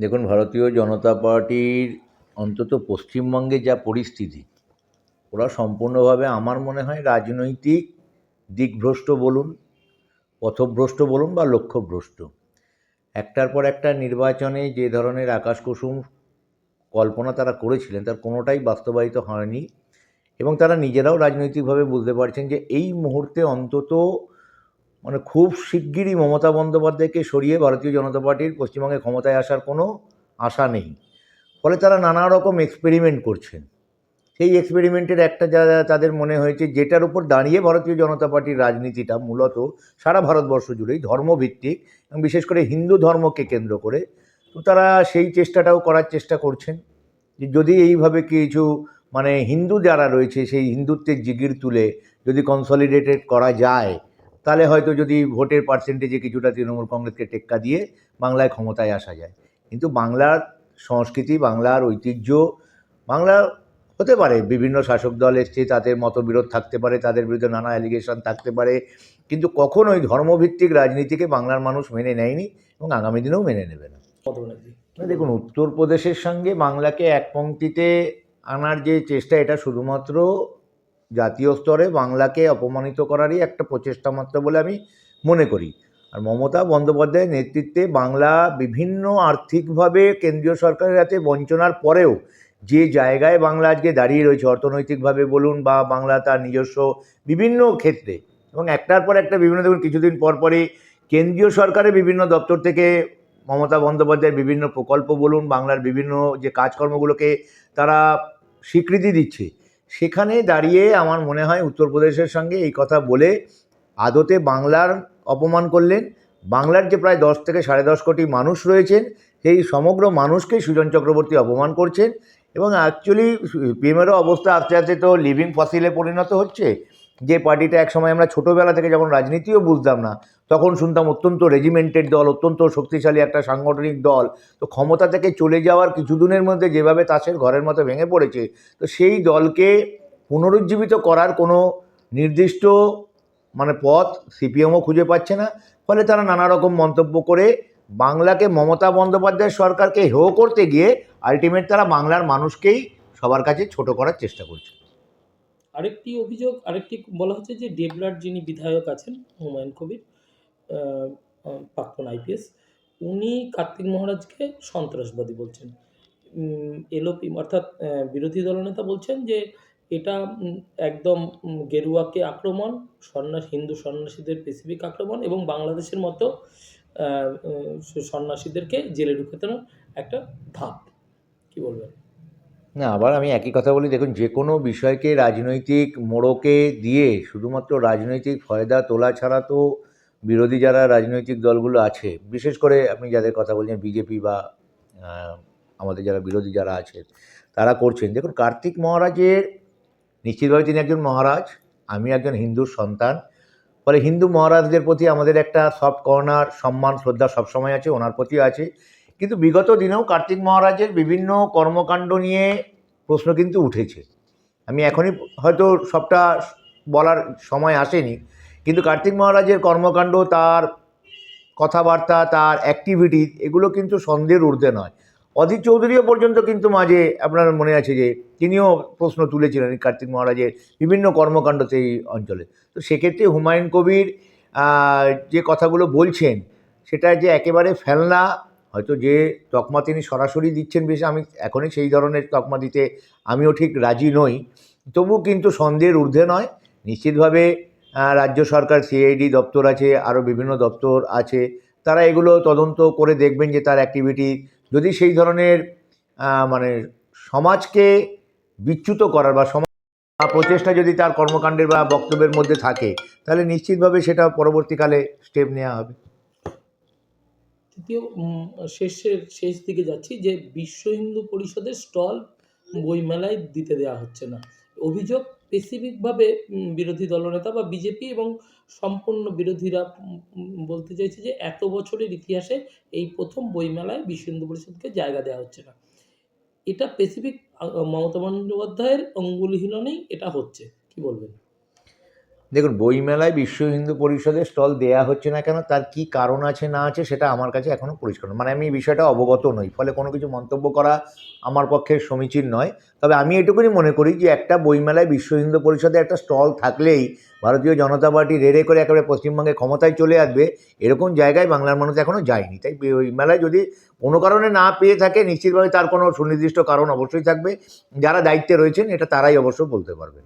দেখুন, ভারতীয় জনতা পার্টির অন্তত পশ্চিমবঙ্গে যা পরিস্থিতি, ওরা সম্পূর্ণভাবে আমার মনে হয় রাজনৈতিক দিকভ্রষ্ট বলুন, পথভ্রষ্ট বলুন বা লক্ষ্যভ্রষ্ট। একটার পর একটা নির্বাচনে যে ধরনের আকাশ কুসুম কল্পনা তারা করেছিলেন, তার কোনোটাই বাস্তবায়িত হয়নি এবং তারা নিজেরাও রাজনৈতিকভাবে বুঝতে পারছেন যে এই মুহূর্তে অন্তত মানে খুব শিগগিরই মমতা বন্দ্যোপাধ্যায়কে সরিয়ে ভারতীয় জনতা পার্টির পশ্চিমবঙ্গে ক্ষমতায় আসার কোনো আশা নেই। ফলে তারা নানা রকম এক্সপেরিমেন্ট করছেন। সেই এক্সপেরিমেন্টের একটা যা তাদের মনে হয়েছে, যেটার উপর দাঁড়িয়ে ভারতীয় জনতা পার্টির রাজনীতিটা মূলত সারা ভারতবর্ষ জুড়েই ধর্মভিত্তিক এবং বিশেষ করে হিন্দু ধর্মকে কেন্দ্র করে। তো তারা সেই চেষ্টাটাও করার চেষ্টা করছেন। যে যদি এইভাবে কিছু মানে হিন্দু যারা রয়েছে, সেই হিন্দুত্বের জিগির তুলে যদি কনসলিডেটেড করা যায় তাহলে হয়তো যদি ভোটের পার্সেন্টেজে কিছুটা তৃণমূল কংগ্রেসকে টেক্কা দিয়ে বাংলায় ক্ষমতায় আসা যায়। কিন্তু বাংলার সংস্কৃতি বাংলার ঐতিহ্য বাংলা হতে পারে বিভিন্ন শাসক দল এসছে তাদের মতবিরোধ থাকতে পারে তাদের বিরুদ্ধে নানা অ্যালিগেশন থাকতে পারে কিন্তু কখনোই ধর্মভিত্তিক রাজনীতিকে বাংলার মানুষ মেনে নেয়নি এবং আগামী দিনেও মেনে নেবে না। দেখুন উত্তরপ্রদেশের সঙ্গে বাংলাকে এক পঙ্ক্তিতে আনার যে চেষ্টা এটা শুধুমাত্র জাতীয় স্তরে বাংলাকে অপমানিত করারই একটা প্রচেষ্টা মাত্র বলে আমি মনে করি। আর মমতা বন্দ্যোপাধ্যায়ের নেতৃত্বে বাংলা বিভিন্ন আর্থিকভাবে কেন্দ্রীয় সরকারের হাতে বঞ্চনার পরেও যে জায়গায় বাংলা আজকে দাঁড়িয়ে রয়েছে, অর্থনৈতিকভাবে বলুন বা বাংলা তার নিজস্ব বিভিন্ন ক্ষেত্রে এবং একটার পর একটা বিভিন্ন, দেখুন কিছুদিন পর পরই কেন্দ্রীয় সরকারের বিভিন্ন দপ্তর থেকে মমতা বন্দ্যোপাধ্যায়ের বিভিন্ন প্রকল্প বলুন, বাংলার বিভিন্ন যে কাজকর্মগুলোকে তারা স্বীকৃতি দিচ্ছে। সেখানে দাঁড়িয়ে আমার মনে হয় উত্তরপ্রদেশের সঙ্গে এই কথা বলে আদতে বাংলার অপমান করলেন। বাংলার যে প্রায় দশ থেকে সাড়ে দশ কোটি মানুষ রয়েছেন, সেই সমগ্র মানুষকে সুজন চক্রবর্তী অপমান করছেন এবং অ্যাকচুয়ালি পিএমেরও অবস্থা আস্তে আস্তে তো লিভিং ফসিলে পরিণত হচ্ছে। যে পার্টিটা একসময় আমরা ছোটোবেলা থেকে যখন রাজনীতিও বুঝতাম না, তখন শুনতাম অত্যন্ত রেজিমেন্টেড দল, অত্যন্ত শক্তিশালী একটা সাংগঠনিক দল। তো ক্ষমতা থেকে চলে যাওয়ার কিছুদিনের মধ্যে যেভাবে তাসের ঘরের মতো ভেঙে পড়েছে, তো সেই দলকে পুনরুজ্জীবিত করার কোনো নির্দিষ্ট মানে পথ সিপিএমও খুঁজে পাচ্ছে না। ফলে তারা নানা রকম মন্তব্য করে বাংলাকে মমতা বন্দ্যোপাধ্যায়ের সরকারকে হেয় করতে গিয়ে আলটিমেট তারা বাংলার মানুষকেই সবার কাছে ছোট করার চেষ্টা করছে। আরেকটি অভিযোগ, আরেকটি বলা হচ্ছে যে ডেবলার যিনি বিধায়ক আছেন, হুমায়ুন কবির প্রাক্তন আইপিএস, উনি কার্তিক মহারাজকে সন্ত্রাসবাদী বলছেন। এলোপি অর্থাৎ বিরোধী দলনেতা বলছেন যে এটা একদম গেরুয়াকে আক্রমণ, সন্ন্যাস, হিন্দু সন্ন্যাসীদের স্পেসিফিক আক্রমণ এবং বাংলাদেশের মতো সন্ন্যাসীদেরকে জেলে ঢুকানোর একটা ধাপ। কি বলবেন? না, আবার আমি একই কথা বলি, দেখুন যে কোনো বিষয়কে রাজনৈতিক মোড়কে দিয়ে শুধুমাত্র রাজনৈতিক ফয়দা তোলা ছাড়া তো বিরোধী যারা রাজনৈতিক দলগুলো আছে, বিশেষ করে আপনি যাদের কথা বলছেন বিজেপি বা আমাদের যারা বিরোধী যারা আছেন তারা করছেন। দেখুন, কার্তিক মহারাজের, নিশ্চিতভাবে তিনি একজন মহারাজ, আমি একজন হিন্দুর সন্তান, ফলে হিন্দু মহারাজদের প্রতি আমাদের একটা সফট কর্নার সম্মান, শ্রদ্ধা সবসময় আছে, ওনার প্রতি আছে। কিন্তু বিগত দিনেও কার্তিক মহারাজের বিভিন্ন কর্মকাণ্ড নিয়ে প্রশ্ন কিন্তু উঠেছে। আমি এখনই হয়তো সবটা বলার সময় আসেনি, কিন্তু কার্তিক মহারাজের কর্মকাণ্ড, তার কথাবার্তা, তার অ্যাক্টিভিটি এগুলো কিন্তু সন্দেহের ঊর্ধ্বে নয়। অধীর চৌধুরীও পর্যন্ত কিন্তু মাঝে আপনার মনে আছে যে তিনিও প্রশ্ন তুলেছিলেন কার্তিক মহারাজের বিভিন্ন কর্মকাণ্ড সেই অঞ্চলে। তো সেক্ষেত্রে হুমায়ুন কবির যে কথাগুলো বলছেন, সেটা যে একেবারে ফেলনা হয়তো যে তকমা তিনি সরাসরি দিচ্ছেন বেশি, আমি এখনই সেই ধরনের তকমা দিতে আমিও ঠিক রাজি নই। তবু কিন্তু সন্দেহের ঊর্ধ্বে নয়। নিশ্চিতভাবে রাজ্য সরকার, সিআইডি দপ্তর আছে, আরও বিভিন্ন দপ্তর আছে, তারা এগুলো তদন্ত করে দেখবেন যে তার অ্যাক্টিভিটি। যদি সেই ধরনের মানে সমাজকে বিচ্যুত করার বা সমাজ প্রচেষ্টা যদি তার কর্মকাণ্ডের বা বক্তব্যের মধ্যে থাকে, তাহলে নিশ্চিতভাবে সেটা পরবর্তীকালে স্টেপ নেওয়া হবে। তৃতীয় শেষের, শেষ দিকে যাচ্ছি যে বিশ্ব হিন্দু পরিষদের স্টল বইমেলায় দিতে দেওয়া হচ্ছে না। অভিযোগ স্পেসিফিকভাবে বিরোধী দলনেতা বা বিজেপি এবং সম্পূর্ণ বিরোধীরা বলতে চাইছে যে এত বছরের ইতিহাসে এই প্রথম বইমেলায় বিশ্ব হিন্দু পরিষদকে জায়গা দেওয়া হচ্ছে না। এটা স্পেসিফিক মমতা বন্দ্যোপাধ্যায়ের অঙ্গুলিহীননেই এটা হচ্ছে। কি বলবেন? দেখুন, বইমেলায় বিশ্ব হিন্দু পরিষদের স্টল দেয়া হচ্ছে না কেন, তার কি কারণ আছে, না আছে, সেটা আমার কাছে এখনও পরিষ্কার। মানে আমি এই বিষয়টা অবগত নই, ফলে কোনো কিছু মন্তব্য করা আমার পক্ষে সমীচীন নয়। তবে আমি এটুকুনি মনে করি যে একটা বইমেলায় বিশ্ব হিন্দু পরিষদে একটা স্টল থাকলেই ভারতীয় জনতা পার্টি রেড়ে করে একেবারে পশ্চিমবঙ্গে ক্ষমতায় চলে আসবে, এরকম জায়গায় বাংলার মানুষ এখনও যায়নি। তাই বইমেলায় যদি কোনো কারণে না পেয়ে থাকে, নিশ্চিতভাবে তার কোনো সুনির্দিষ্ট কারণ অবশ্যই থাকবে। যারা দায়িত্বে রয়েছেন, এটা তারাই অবশ্য বলতে পারবেন।